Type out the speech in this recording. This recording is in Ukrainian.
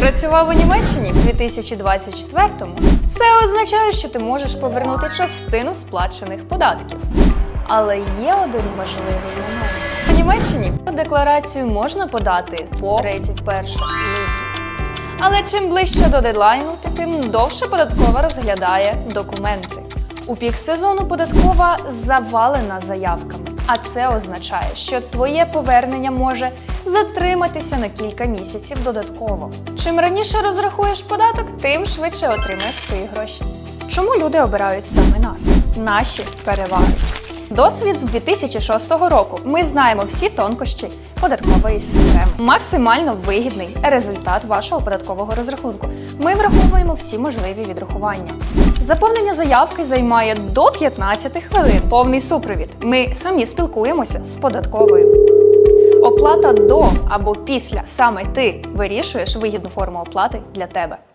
Працював у Німеччині в 2024-му. Це означає, що ти можеш повернути частину сплачених податків. Але є один важливий момент. У Німеччині декларацію можна подати по 31 липня. Але чим ближче до дедлайну, тим довше податкова розглядає документи. У пік сезону податкова завалена заявками, а це означає, що твоє повернення може затриматися на кілька місяців додатково. Чим раніше розрахуєш податок, тим швидше отримаєш свої гроші. Чому люди обирають саме нас? Наші переваги. Досвід з 2006 року. Ми знаємо всі тонкощі податкової системи. Максимально вигідний результат вашого податкового розрахунку. Ми враховуємо всі можливі відрахування. Заповнення заявки займає до 15 хвилин. Повний супровід. Ми самі спілкуємося з податковою. Оплата до або після саме ти вирішуєш вигідну форму оплати для тебе.